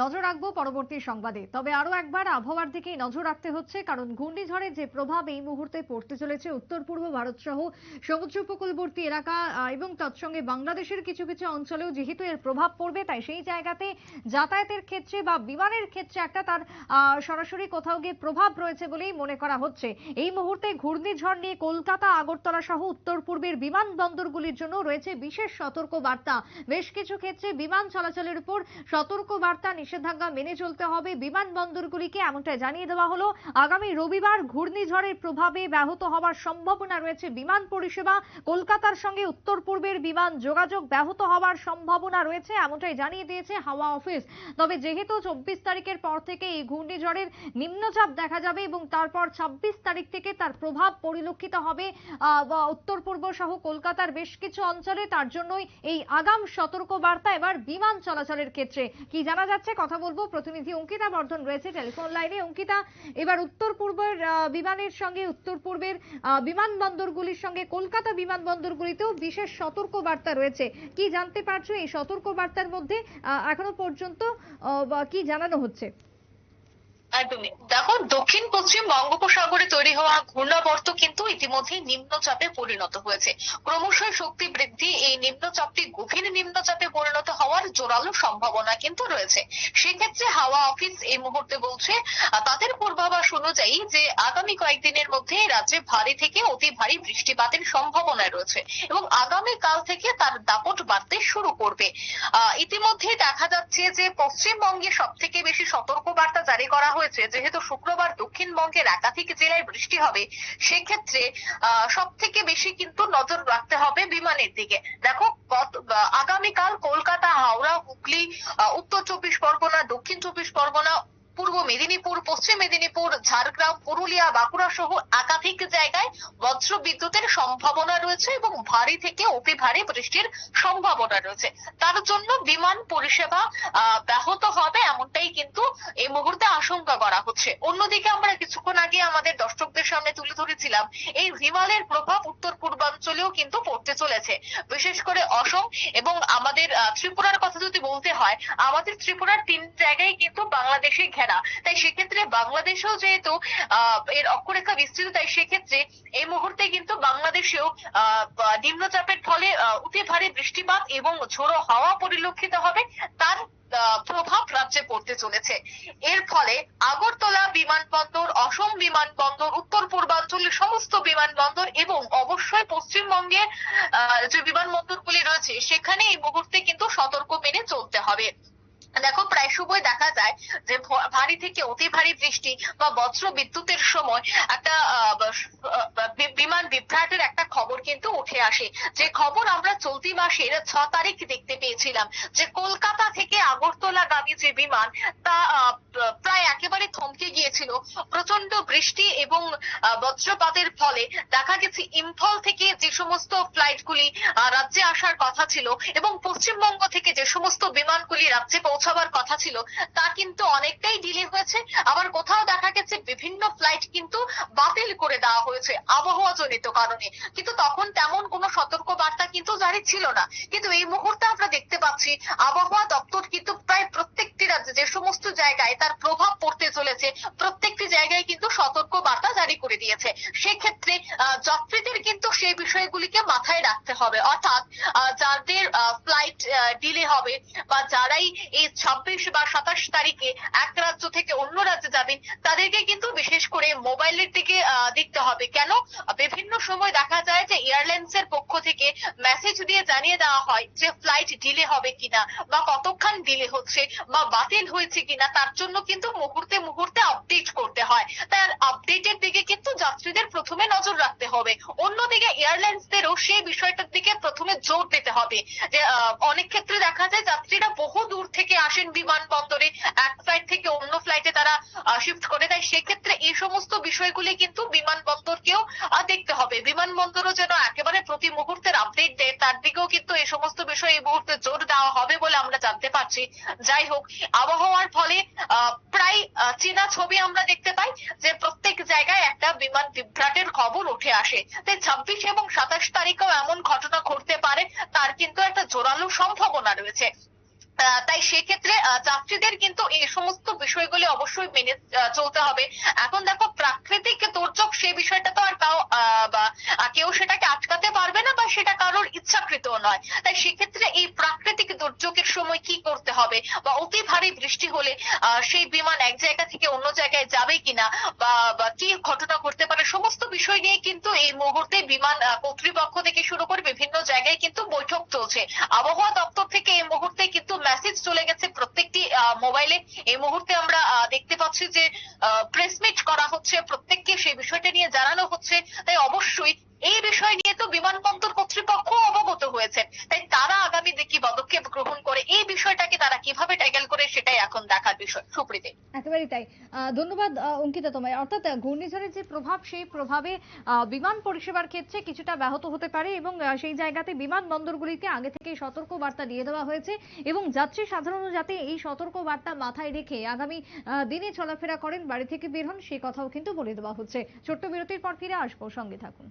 নজর রাখব পরবর্তী সংবাদে। তবে আরও একবার আবহাওয়ার দিকেই নজর রাখতে হচ্ছে, কারণ ঘূর্ণিঝড়ের যে প্রভাব এই মুহূর্তে পড়তে চলেছে, উত্তর পূর্ব ভারত সহ সমুদ্র উপকূলবর্তী এলাকা এবং তৎসঙ্গে বাংলাদেশের কিছু কিছু অঞ্চলেও যেহেতু এর প্রভাব পড়বে, তাই সেই জায়গাতে যাতায়াতের ক্ষেত্রে বা বিমানের ক্ষেত্রে একটা তার সরাসরি কোথাও গিয়ে প্রভাব রয়েছে বলেই মনে করা হচ্ছে। এই মুহূর্তে ঘূর্ণিঝড় নিয়ে কলকাতা, আগরতলা সহ উত্তর পূর্বের বিমানবন্দরগুলির জন্য রয়েছে বিশেষ সতর্ক বার্তা বেশ কিছু ক্ষেত্রে বিমান চলাচলের উপর সতর্ক বার্তা নিষেধাজ্ঞা মেনে চলতে হবে। বিমানবন্দরগুলিকে এমনটা জানিয়ে দেওয়া হলো। আগামী রবিবার ঘূর্ণিঝড়ের প্রভাবে ব্যাহত হওয়ার সম্ভাবনা রয়েছে বিমান পরিষেবা। কলকাতার সঙ্গে উত্তর পূর্বের বিমান যোগাযোগ ব্যাহত হওয়ার সম্ভাবনা রয়েছে, এমনটাই জানিয়ে দিয়েছে হাওয়া অফিস। তবে যেহেতু চব্বিশ তারিখের পর থেকে এই ঘূর্ণিঝড়ের নিম্নচাপ দেখা যাবে এবং তারপর ছাব্বিশ তারিখ থেকে তার প্রভাব পরিলক্ষিত হবে উত্তর পূর্ব সহ কলকাতার বেশ কিছু অঞ্চলে, তার জন্যই এই আগাম সতর্ক বার্তা এবার বিমান চলাচলের ক্ষেত্রে। কি জানা যাচ্ছে? কথা বলব। প্রতিনিধি অঙ্কিতা বর্ধন রয়েছে টেলিফোন লাইনে। অঙ্কিতা, এবার উত্তর পূর্বের বিমানের সঙ্গে উত্তর পূর্বের বিমানবন্দরগুলির সঙ্গে কলকাতা বিমানবন্দরগুলিতেও বিশেষ সতর্ক বার্তা রয়েছে। কি জানতে পারছ এই সতর্ক বার্তার মধ্যে এখনও পর্যন্ত কি জানানো হচ্ছে? একদমই। দেখো দক্ষিণ পশ্চিম বঙ্গোপসাগরে তৈরি হওয়া ঘূর্ণাবর্ত কিন্তু ইতিমধ্যেই নিম্নচাপে পরিণত হয়েছে। ক্রমশ শক্তি বৃদ্ধি এই নিম্নচাপটি গভীর নিম্নচাপে পরিণত হওয়ার জোরালো সম্ভাবনা কিন্তু রয়েছে। সেক্ষেত্রে হাওয়া অফিস এই মুহূর্তে বলছে তাদের পূর্বাভাস অনুযায়ী যে আগামী কয়েকদিনের মধ্যে রাজ্যে ভারী থেকে অতি ভারী বৃষ্টিপাতের সম্ভাবনা রয়েছে এবং আগামী কাল থেকে তার দাপট বাড়তে শুরু করবে। আহ, ইতিমধ্যেই দেখা যাচ্ছে যে পশ্চিমবঙ্গে সব থেকে বেশি সতর্ক বার্তা জারি করা হয়েছে। যেহেতু শুক্রবার দক্ষিণবঙ্গের একাধিক জেলায় বৃষ্টি হবে সেক্ষেত্রে সব থেকে বেশি কিন্তু নজর রাখতে হবে বিমানের দিকে। দেখো আগামীকাল কলকাতা, হাওড়া, হুগলি উত্তর চব্বিশ পরগনা, দক্ষিণ চব্বিশ পরগনা, পূর্ব মেদিনীপুর, পশ্চিম মেদিনীপুর, ঝাড়গ্রাম, পুরুলিয়া, বাঁকুড়া সহ একাধিক জায়গায় বজ্র বিদ্যুতের সম্ভাবনা রয়েছে এবং ভারী থেকে অতি ভারী বৃষ্টির সম্ভাবনা রয়েছে। তার জন্য বিমান পরিষেবা ব্যাহত হবে এমনটাই কিন্তু এই মুহূর্তে আশঙ্কা করা হচ্ছে। অন্যদিকে আমরা কিছুক্ষণ আগে আমাদের দর্শকদের সামনে তুলে ধরেছিলাম। এই হিমালয়ের প্রভাব উত্তর পূর্বাঞ্চলেও কিন্তু পড়তে চলেছে। বিশেষ করে অসম এবং আমাদের ত্রিপুরার কথা যদি বলতে হয়, আমাদের ত্রিপুরার তিন জায়গায় কিন্তু বাংলাদেশে ঘেরা। তাই সেক্ষেত্রে বাংলাদেশেও যেহেতু এর অক্ষরেখা বিস্তৃত, তাই সেক্ষেত্রে এই মুহূর্তে কিন্তু বাংলাদেশেও নিম্নচাপের ফলে অতি ভারী বৃষ্টিপাত এবং ঝোড়ো হাওয়া পরিলক্ষিত হবে। তার প্রভাব রাজ্যে পড়তে চলেছে। এর ফলে আগরতলা বিমানবন্দর, অসম বিমানবন্দর, উত্তর পূর্বাঞ্চলের সমস্ত বিমানবন্দর এবং অবশ্যই পশ্চিমবঙ্গে যে বিমানবন্দরগুলি রয়েছে, সেখানে এই মুহূর্তে কিন্তু সতর্ক মেনে চলতে হবে। দেখো, প্রায় সময় দেখা যায় যে ভারী থেকে অতি ভারী বৃষ্টি বা বজ্র বিদ্যুতের সময় একটা আহ, ব- আহ, বি- বিমান বিভ্রাটের একটা খবর আসে। যে খবর আমরা চলতি মাসের ছ তারিখ দেখতে পেয়েছিলাম, যে কলকাতা থেকে আগরতলাগামী যে বিমান তা প্রায় একেবারে বৃষ্টি এবং বজ্রপাতের ফলে দেখা গেছে ইম্ফল থেকে যে সমস্ত ফ্লাইটগুলি রাজ্যে আসার কথা ছিল এবং পশ্চিমবঙ্গ থেকে যে সমস্ত বিমানগুলি রাজ্যে পৌঁছাবার কথা ছিল, তা কিন্তু অনেকটাই ডিলে হয়েছে। আবার কোথাও দেখা গেছে বিভিন্ন ফ্লাইট কিন্তু বাতিল করে দেওয়া হয়েছে আবহাওয়া জনিত কারণে। কিন্তু তখন তেমন কোনো সতর্ক বার্তা কিন্তু জারি ছিল না। কিন্তু এই মুহূর্তে আমরা দেখতে পাচ্ছি, আবহাওয়া দপ্তর কিন্তু প্রায় প্রত্যেকটি রাজ্যে যে সমস্ত জায়গায় তার প্রভাব পড়তে চলেছে, প্রত্যেকটি জায়গায় কিন্তু সতর্ক বার্তা জারি করে দিয়েছে। সেক্ষেত্রে যাত্রীদের কিন্তু সেই বিষয়গুলিকে মাথায় রাখতে হবে। অর্থাৎ যাদের ফ্লাইট ডিলে হবে বা যারাই এই ছাব্বিশ বা সাতাশ তারিখে এক রাজ্য থেকে অন্য রাজ্যে যাবেন তাদেরকে কিন্তু বিশেষ করে মোবাইলের দিকে দেখতে হবে। কেন? বিভিন্ন সময় দেখা যায় যে এয়ারলাইন্স এর পক্ষ থেকে মেসেজ দিয়ে জানিয়ে দেওয়া হয় যে ফ্লাইট ডিলে হবে কিনা বা কতক্ষণ ডিলে হচ্ছে বা বাতিল হয়েছে কিনা, তার জন্য কিন্তু মুহূর্তে মুহূর্তে আপডেট করতে হয়। তার আপডেটের দিকে কিন্তু যাত্রীদের প্রথমে নজর রাখতে হবে। অন্যদিকে এয়ারলাইন্সদেরও সেই বিষয়টার দিকে প্রথমে জোর দিতে হবে। যে অনেক ক্ষেত্রে দেখা যায় যাত্রীরা বহু দূর থেকে আসেন বিমানবন্দরে, এক ফ্লাইট থেকে অন্য ফ্লাইটে তারা শিফট করে। দেয় সেক্ষেত্রে এই সমস্ত বিষয়গুলি কিন্তু বিমানবন্দরকেও দেখতে হবে। বিমানবন্দরও যেন একেবারে প্রতি মুহূর্তের আপডেট দেয়, তার দিকেও কিন্তু এই সমস্ত বিষয় এই মুহূর্তে জোর দেওয়া হবে। পারছি যাই হোক, আবহাওয়ার ফলে প্রায় চীনা ছবি আমরা দেখতে পাই যে প্রত্যেক জায়গায় একটা বিমান বিভ্রাটের খবর উঠে আসে। তাই ছাব্বিশ এবং সাতাশ তারিখেও এমন ঘটনা ঘটতে পারে, তার কিন্তু একটা জোরালো সম্ভাবনা রয়েছে। তাই সেক্ষেত্রে যাত্রীদের কিন্তু এই সমস্ত বিষয়গুলি অবশ্যই মেনে চলতে হবে। এখন দেখো, প্রাকৃতিক দুর্যোগ সেই বিষয়টা তো আর কাউ বা কেউ সেটাকে আটকাতে পারবে না বা সেটা কারোর ইচ্ছাকৃত নয়। তাই সেক্ষেত্রে এই প্রাকৃতিক দুর্যোগের সময় কি করতে হবে? বা অতি ভারী বৃষ্টি হলে সেই বিমান এক জায়গা থেকে অন্য জায়গায় যাবে কিনা? বা কি ঘটনা ঘটতে পারে? সমস্ত বিষয় নিয়ে কিন্তু এই মুহূর্তে বিমান কর্তৃপক্ষ থেকে শুরু করে বিভিন্ন জায়গায় কিন্তু বৈঠক চলছে। আবহাওয়া দপ্তর থেকে এই মুহূর্তে কিন্তু মেসেজ চলে গেছে প্রত্যেকটি মোবাইলে এই মুহূর্তে আমরা দেখতে পাচ্ছি যে প্রেস মিট করা হচ্ছে প্রত্যেককে, সেই বিষয়টা নিয়ে জানানো হচ্ছে। তাই অবশ্যই এই বিষয় নিয়ে তো বিমানবন্দর কর্তৃপক্ষ অবগত হয়েছে। তাই তারা আগামী দিনে কি পদক্ষেপ গ্রহণ করে, এই বিষয়টাকে তারা কীভাবে ট্যাকেল করে সেটাই এখন দেখার বিষয়। সুপ্রীতি। একেবারেই তাই। ধন্যবাদ অঙ্কিতা তোমায়। অর্থাৎ ঘূর্ণিঝড়ের যে প্রভাব, সেই প্রভাবে বিমান পরিষেবার ক্ষেত্রে কিছুটা ব্যাহত হতে পারে এবং সেই জায়গাতে বিমানবন্দরগুলিকে আগে থেকে সতর্ক বার্তা দিয়ে দেওয়া হয়েছে এবং যাত্রী, সাধারণ যাতে এই সতর্ক বার্তা মাথায় রেখে আগামী দিনে চলাফেরা করেন, বাড়ি থেকে বের হন সেই কথাও কিন্তু বলে দেওয়া হচ্ছে। ছোট্ট বিরতির পর ফিরে আসব, সঙ্গে থাকুন।